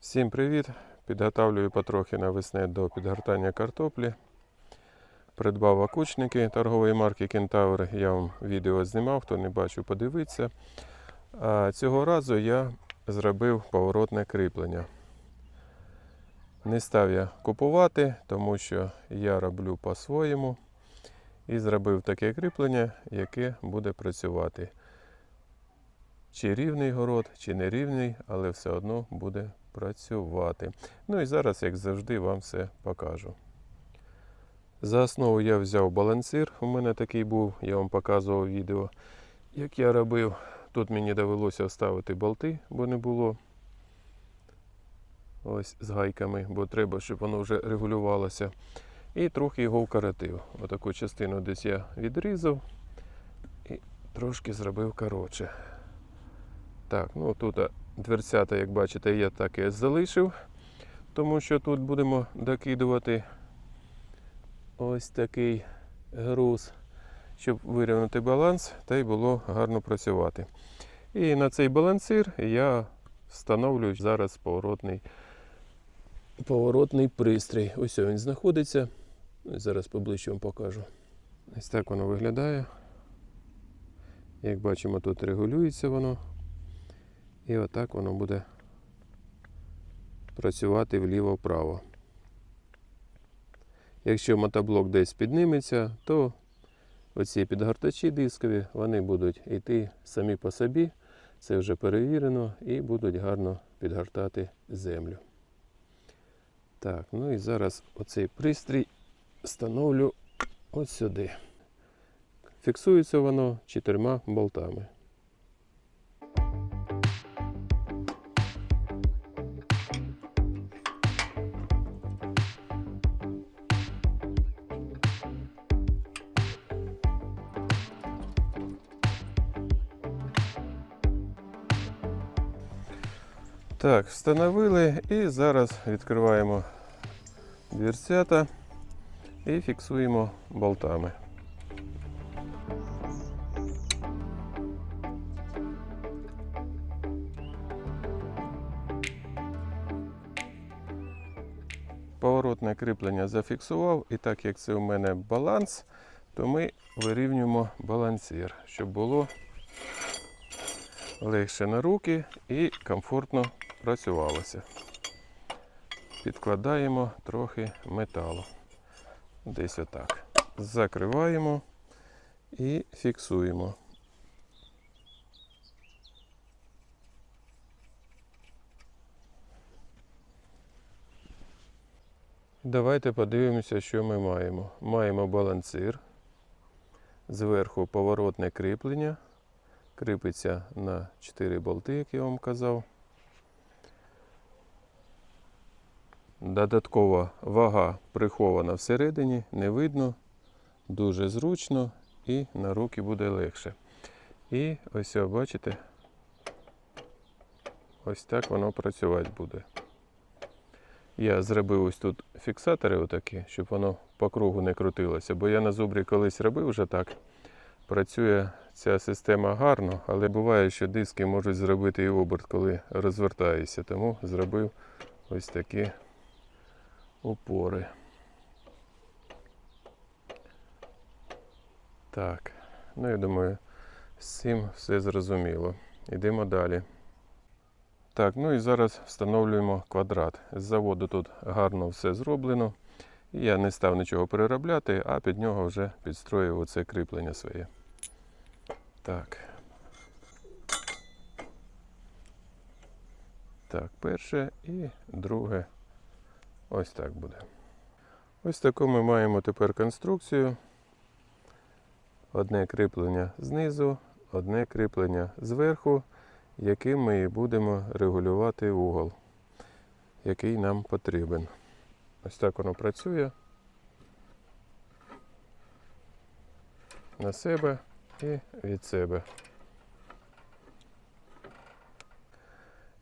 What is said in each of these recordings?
Всім привіт! Підготавлюю потрохи навесне до підгортання картоплі. Придбав окучники торгової марки Кентавр. Я вам відео знімав, хто не бачив, подивиться. А цього разу я зробив поворотне кріплення. Не став я купувати, тому що я роблю по-своєму. І зробив таке кріплення, яке буде працювати. Чи рівний город, чи не рівний, але все одно буде працювати. Ну і зараз, як завжди, вам все покажу. За основу я взяв балансир. У мене такий був, я вам показував відео, як я робив. Тут мені довелося вставити болти, бо не було. Ось з гайками, бо треба, щоб воно вже регулювалося. І трохи його вкоротив. Отаку частину десь я відрізав і трошки зробив коротше. Так, ну тут дверцята, як бачите, я так і залишив, тому що тут будемо докидувати ось такий груз, щоб вирівняти баланс та й було гарно працювати. І на цей балансир я встановлюю зараз поворотний, поворотний пристрій. Ось він знаходиться. Зараз поближче вам покажу. Ось так воно виглядає. Як бачимо, тут регулюється воно. І отак воно буде працювати вліво-вправо. Якщо мотоблок десь підніметься, то оці підгортачі дискові вони будуть йти самі по собі. Це вже перевірено і будуть гарно підгортати землю. Так, ну і зараз оцей пристрій встановлю ось сюди. Фіксується воно чотирма болтами. Так, встановили і зараз відкриваємо дверцята і фіксуємо болтами. Поворотне кріплення зафіксував, і так як це у мене баланс, то ми вирівнюємо балансир, щоб було легше на руки і комфортно працювалося. Підкладаємо трохи металу. Десь отак. Закриваємо і фіксуємо. Давайте подивимося, що ми маємо. Маємо балансир, зверху поворотне кріплення, кріпиться на 4 болти, як я вам казав. Додаткова вага прихована всередині, не видно, дуже зручно і на руки буде легше. І ось, бачите, ось так воно працювати буде. Я зробив ось тут фіксатори отакі, щоб воно по кругу не крутилося. Бо я на зубрі колись робив вже так. Працює ця система гарно, але буває, що диски можуть зробити і оберт, коли розвертаюся. Тому зробив ось такі опори. Так, ну я думаю, з цим все зрозуміло. Йдемо далі. Так, ну і зараз встановлюємо квадрат. З заводу тут гарно все зроблено. І я не став нічого переробляти, а під нього вже підстроїв оце кріплення своє. Так. Так, перше і друге. Ось так буде. Ось таку ми маємо тепер конструкцію. Одне кріплення знизу, одне кріплення зверху, яким ми і будемо регулювати угол, який нам потрібен. Ось так воно працює. На себе і від себе.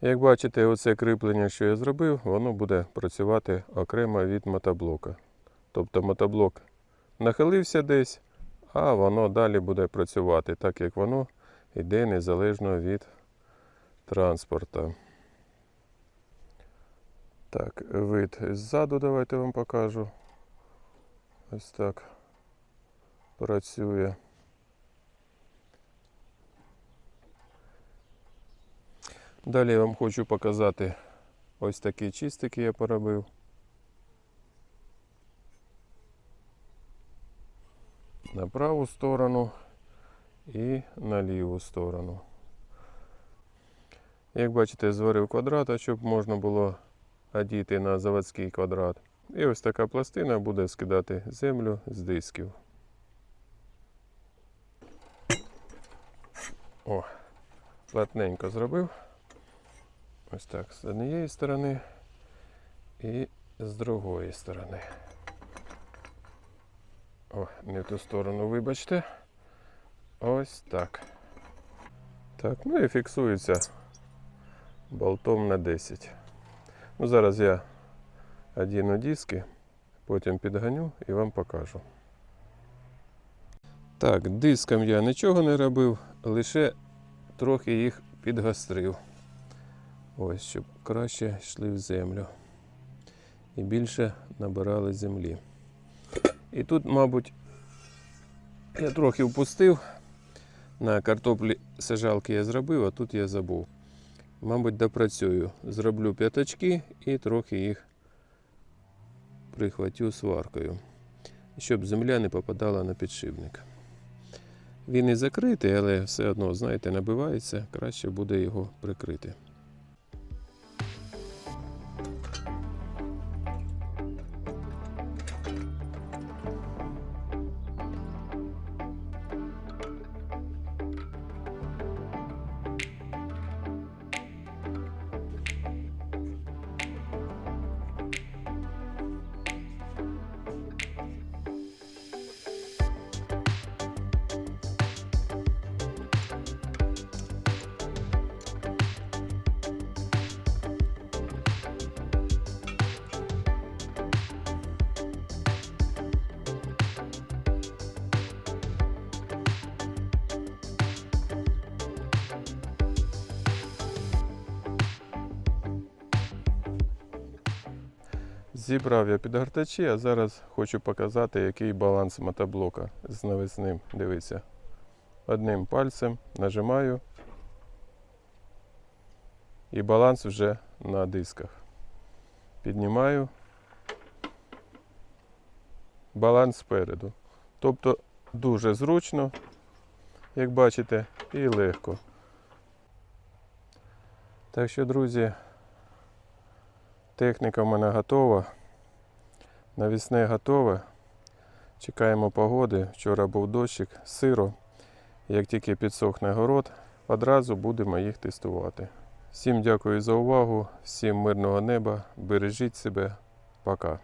Як бачите, оце кріплення, що я зробив, воно буде працювати окремо від мотоблока. Тобто мотоблок нахилився десь, а воно далі буде працювати, так як воно йде незалежно від транспорту. Так, вид ззаду давайте вам покажу. Ось так працює. Далі я вам хочу показати ось такі чистики я поробив. На праву сторону і на ліву сторону. Як бачите, зварив квадрата, щоб можна було одіти на заводський квадрат. І ось така пластина буде скидати землю з дисків. О, плотненько зробив. Ось так з однієї сторони і з другої сторони. О, не в ту сторону, вибачте. Ось так. Так, ну і фіксується болтом на 10. Ну, зараз я одіну диски, потім підганю і вам покажу. Так, дискам я нічого не робив, лише трохи їх підгострив. Ось, щоб краще йшли в землю і більше набирали землі. І тут, мабуть, я трохи впустив. На картоплі сажалки я зробив, а тут я забув. Мабуть, допрацюю. Зроблю п'ятачки і трохи їх прихватю сваркою, щоб земля не попадала на підшипник. Він і закритий, але все одно, знаєте, набивається, краще буде його прикрити. Зібрав я підгортачі, а зараз хочу показати, який баланс мотоблока з навісним. Дивіться. Одним пальцем нажимаю. І баланс вже на дисках. Піднімаю. Баланс спереду. Тобто дуже зручно, як бачите, і легко. Так що, друзі, Техніка в мене готова. Навісне готове. Чекаємо погоди. Вчора був дощик, сиро. Як тільки підсохне город, одразу будемо їх тестувати. Всім дякую за увагу, всім мирного неба, бережіть себе, пока.